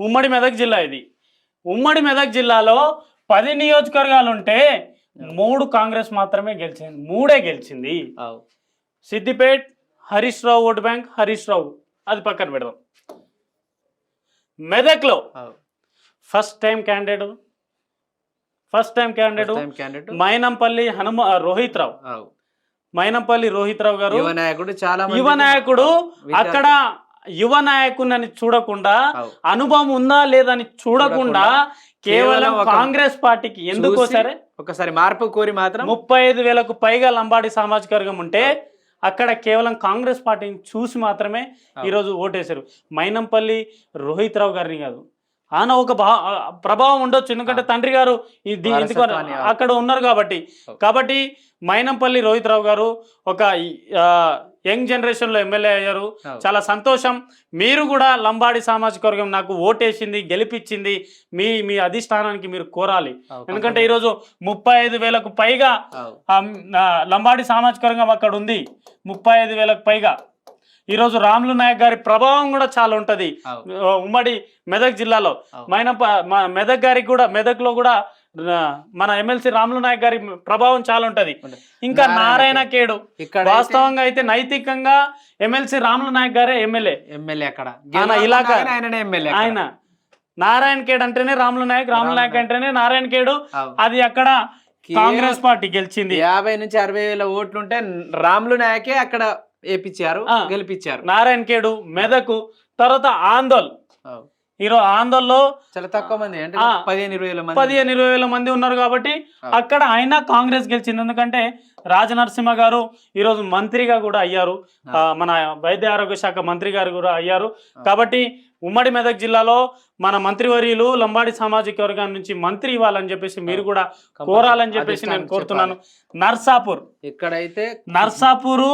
ఉమ్మడి మెదక్ జిల్లా ఇది. ఉమ్మడి మెదక్ జిల్లాలో పది నియోజకవర్గాలు ఉంటే మూడు కాంగ్రెస్ మాత్రమే గెలిచింది. మూడే గెలిచింది. సిద్దిపేట్ హరీష్ రావు ఓటు బ్యాంక్ హరీష్ రావు అది పక్కన పెడదాం. మెదక్లో first time candidate. First time candidate Mynampally Hanuma Rohit Rao. Mynampally Rohit Rao garu యువ నాయకుడు చాలా యువ నాయకుడు అక్కడ యువ నాయకుడిని చూడకుండా. అనుభవం ఉందా లేదని చూడకుండా కేవలం కాంగ్రెస్ పార్టీకి ఎందుకో సరే ఒకసారి మార్పు కోరి మాత్రం ముప్పై ఐదు వేలకు పైగా లంబాడి సామాజిక వర్గం ఉంటే అక్కడ కేవలం కాంగ్రెస్ పార్టీని చూసి మాత్రమే ఈరోజు ఓటేశారు. మైనంపల్లి రోహిత్ రావు గారిని కాదు. ఆయన ఒక ప్రభావం ఉండొచ్చు. ఎందుకంటే తండ్రి గారు అక్కడ ఉన్నారు కాబట్టి. కాబట్టి మైనంపల్లి రోహిత్ రావు గారు ఒక యంగ్ జనరేషన్లో ఎమ్మెల్యే అయ్యారు. చాలా సంతోషం. మీరు కూడా లంబాడి సామాజిక వర్గం నాకు ఓటేసింది గెలిపించింది. మీ మీ అధిష్టానానికి మీరు కోరాలి. ఎందుకంటే ఈరోజు ముప్పై ఐదు వేలకు పైగా లంబాడి సామాజిక వర్గం అక్కడ ఉంది. ముప్పై ఐదు వేలకు పైగా. ఈరోజు రాములు నాయక్ గారి ప్రభావం కూడా చాలా ఉంటుంది. ఉమ్మడి మెదక్ జిల్లాలో. అవు. మైనప్ప మా మెదక్ గారికి కూడా మెదక్లో కూడా మన ఎమ్మెల్సీ రాములు నాయక్ గారి ప్రభావం చాలా ఉంటది. ఇంకా నారాయణ కేడు. ఇక్కడ వాస్తవంగా అయితే నైతికంగా ఎమ్మెల్సీ రాములు నాయక్ గారే ఎమ్మెల్యే. ఎమ్మెల్యే అక్కడ. ఆయన ఇలాకా- నారాయణ ఖేడ్ అంటేనే రాములు నాయక్ రాములు నాయక్ అంటేనే నారాయణ అవు. అది అక్కడ కాంగ్రెస్ పార్టీ గెలిచింది. యాభై నుంచి అరవై వేల ఓట్లు ఉంటే రాములు నాయకే అక్కడ వేపించారు. గెలిపించారు నారాయణ ఖేడు మెదకు తర్వాత ఆందోళ్. అవు. ఈరోజు ఆందోళనలో చాలా తక్కువ మంది. పదిహేను ఇరవై వేల మంది పదిహేను ఇరవై వేల మంది ఉన్నారు కాబట్టి. అక్కడ ఆయన కాంగ్రెస్ గెలిచింది ఎందుకంటే రాజనరసింహ గారు ఈరోజు మంత్రిగా కూడా అయ్యారు మన వైద్య ఆరోగ్య శాఖ మంత్రి గారు కూడా అయ్యారు. కాబట్టి ఉమ్మడి మెదక్ జిల్లాలో మన మంత్రివర్యులు లంబాడి సామాజిక వర్గం నుంచి మంత్రి ఇవ్వాలని చెప్పేసి మీరు కూడా కోరాలని చెప్పేసి నేను కోరుతున్నాను నర్సాపూర్. ఇక్కడైతే నర్సాపూరు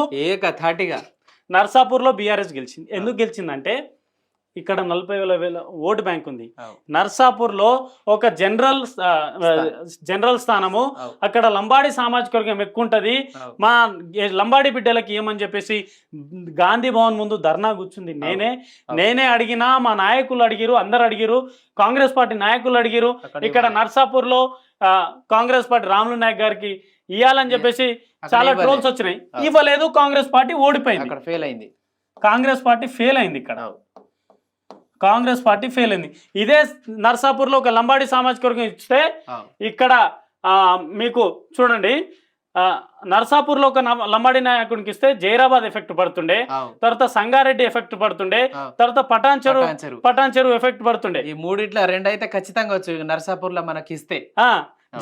నర్సాపూర్లో బీఆర్ఎస్ గెలిచింది ఎందుకు గెలిచిందంటే ఇక్కడ నలభై వేల వేల ఓటు బ్యాంక్ ఉంది అవు. నర్సాపూర్లో ఒక జనరల్ జనరల్ స్థానము. అక్కడ లంబాడి సామాజిక వర్గం ఎక్కువ ఉంటుంది. మా లంబాడి బిడ్డలకి ఏమని చెప్పేసి గాంధీ భవన్ ముందు ధర్నా కూర్చుంది నేనే. నేనే అడిగినా మా నాయకులు అడిగిరు అందరు అడిగిరు కాంగ్రెస్ పార్టీ నాయకులు అడిగిరు ఇక్కడ ఇవ్వాలి. నర్సాపూర్లో ఆ, కాంగ్రెస్ పార్టీ రాములు నాయక్ గారికి ఇవ్వాలని చెప్పేసి చాలా. ట్రోల్స్ వచ్చినాయి. ఇవ్వలేదు కాంగ్రెస్ పార్టీ ఓడిపోయింది ఫెయిల్ అయింది కాంగ్రెస్ పార్టీ ఫెయిల్ అయింది ఇక్కడ. కాంగ్రెస్ పార్టీ ఫెయిల్ అయింది ఇదే నర్సాపూర్లో ఒక లంబాడి సామాజిక వర్గం ఇస్తే. ఇక్కడ ఆ, మీకు చూడండి ఆ, నర్సాపూర్లో ఒక లంబాడి నాయకుడికి ఇస్తే జైరాబాద్ ఎఫెక్ట్ పడుతుండే. తర్వాత సంగారెడ్డి ఎఫెక్ట్ పడుతుండే. తర్వాత పటాన్ చెరువు పటాన్ చెరువు. ఎఫెక్ట్ పడుతుండే ఈ మూడిట్లో రెండు అయితే ఖచ్చితంగా వచ్చు నర్సాపూర్లో మనకి ఇస్తే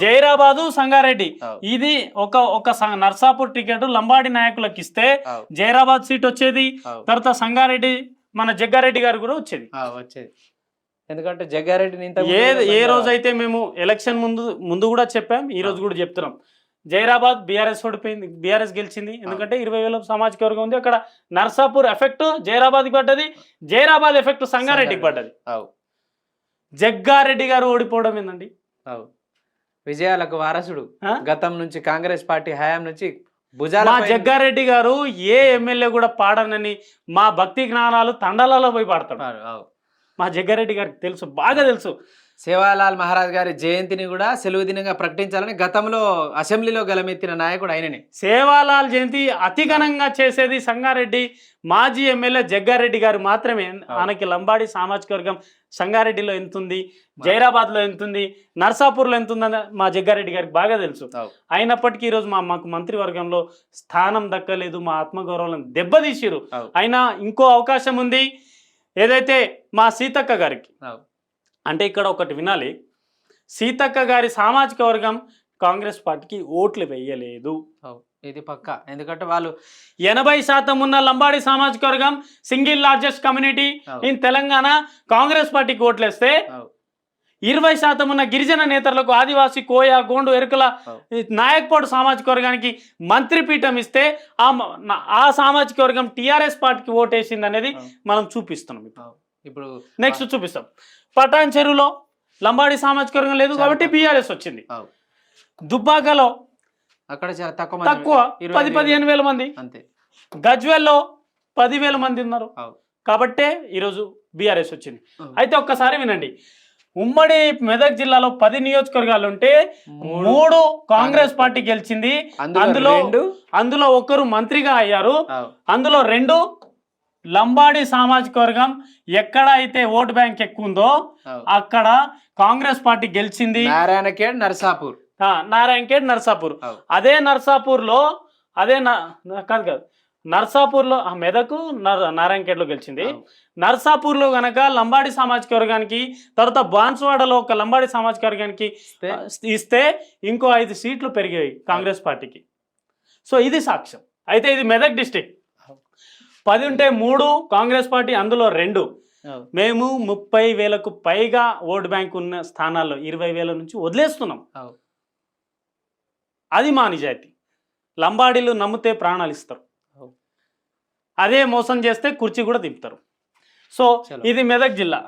జైరాబాదు సంగారెడ్డి. ఇది ఒక ఒక నర్సాపూర్ టికెట్ లంబాడి నాయకులకు ఇస్తే. జైరాబాద్ సీట్ వచ్చేది. తర్వాత సంగారెడ్డి మన జగ్గారెడ్డి గారు కూడా వచ్చేది. వచ్చేది. ఎందుకంటే జగ్గారెడ్డిని ఇంత ఏ ఏ రోజు అయితే మేము ఎలక్షన్ ముందు ముందు కూడా చెప్పాం ఈ రోజు కూడా చెప్తున్నాం. జైరాబాద్ బీఆర్ఎస్ ఓడిపోయింది బీఆర్ఎస్ గెలిచింది. ఎందుకంటే ఇరవై వేల సామాజిక వర్గం ఉంది. అక్కడ నర్సాపూర్ ఎఫెక్ట్ జైరాబాద్కి పడ్డది. జైరాబాద్ ఎఫెక్ట్ సంగారెడ్డికి పడ్డది. జగ్గారెడ్డి గారు ఓడిపోవడం ఏందండి? విజయాలకు వారసుడు? గతం నుంచి కాంగ్రెస్ పార్టీ హయాం నుంచి మా జగ్గారెడ్డి గారు ఏ ఎమ్మెల్యే కూడా పాడనని మా భక్తి జ్ఞానాలు తండలలో పోయి పాడతాడు. మా జగ్గారెడ్డి గారికి తెలుసు బాగా తెలుసు. సేవాలాల్ మహారాజ్ గారి జయంతిని కూడా సెలవు దినంగా ప్రకటించాలని గతంలో అసెంబ్లీలో గలమెత్తిన నాయకుడు ఆయననే. సేవాలాల్ జయంతి అతి ఘనంగా చేసేది సంగారెడ్డి. మాజీ ఎమ్మెల్యే జగ్గారెడ్డి గారు మాత్రమే. ఆయనకి లంబాడి సామాజిక వర్గం సంగారెడ్డిలో ఎంతుంది జైరాబాద్లో ఎంతుంది నర్సాపూర్లో ఎంతుందని మా జగ్గారెడ్డి గారికి బాగా తెలుసు. అయినప్పటికీ ఈరోజు మా మాకు మంత్రివర్గంలో స్థానం దక్కలేదు మా ఆత్మగౌరవం దెబ్బతీసిరు. అయినా ఇంకో అవకాశం ఉంది. ఏదైతే మా సీతక్క గారికి. అంటే ఇక్కడ ఒకటి వినాలి సీతక్క గారి సామాజిక వర్గం కాంగ్రెస్ పార్టీకి ఓట్లు వేయలేదు. ఇది పక్క ఎందుకంటే వాళ్ళు ఎనభై శాతం ఉన్న లంబాడి సామాజిక వర్గం single largest community. In Telangana Congress పార్టీకి ఓట్లేస్తే అవు. ఇరవై శాతం ఉన్న గిరిజన నేతలకు ఆదివాసి కోయ గోండు ఎరుకల నాయక్పాడు సామాజిక వర్గానికి మంత్రిపీఠం ఇస్తే ఆ ఆ సామాజిక వర్గం టిఆర్ఎస్ పార్టీకి ఓటేసింది అనేది. మనం చూపిస్తున్నాం ఇప్పుడు. నెక్స్ట్ చూపిస్తాం పటాన్ చెరువులో లంబాడి సామాజిక వర్గం లేదు కాబట్టి. బీఆర్ఎస్ వచ్చింది. దుబ్బాకలో అక్కడ తక్కువ పది. పదిహేను వేల మంది అంతే గజ్వెల్లో పదివేల మంది ఉన్నారు. కాబట్టే ఈరోజు బీఆర్ఎస్ వచ్చింది. అయితే ఒక్కసారి వినండి ఉమ్మడి మెదక్ జిల్లాలో పది నియోజకవర్గాలు ఉంటే మూడు. కాంగ్రెస్ పార్టీ గెలిచింది. అందులో అందులో ఒక్కరు మంత్రిగా అయ్యారు. అందులో రెండు లంబాడి సామాజిక వర్గం ఎక్కడ అయితే ఓటు బ్యాంక్ ఎక్కువ ఉందో. అక్కడ కాంగ్రెస్ పార్టీ గెలిచింది. నారాయణఖేడ్ నర్సాపూర్. ఆ, నారాయణఖేడ్ నర్సాపూర్. అదే నర్సాపూర్లో అదే నా- నా- కాదు కాదు. నర్సాపూర్లో ఆ, మెదకు నర్ నారాయణఖేడ్లో గెలిచింది. నర్సాపూర్లో గనక లంబాడి సామాజిక వర్గానికి తర్వాత బాన్స్వాడలో ఒక లంబాడి సామాజిక వర్గానికి ఇస్తే? ఇంకో ఐదు సీట్లు పెరిగాయి కాంగ్రెస్ పార్టీకి. సో ఇది సాక్ష్యం. అయితే ఇది మెదక్ డిస్టిక్. పది ఉంటే మూడు కాంగ్రెస్ పార్టీ అందులో రెండు. మేము ముప్పై వేలకు పైగా ఓట్ బ్యాంక్ ఉన్న స్థానాల్లో ఇరవై వేల నుంచి వదిలేస్తున్నాం. అది మా నిజాయితీ. లంబాడీలు నమ్మితే ప్రాణాలు ఇస్తారు. అదే మోసం చేస్తే కుర్చీ కూడా దింపుతారు సో. ఇది మెదక్ జిల్లా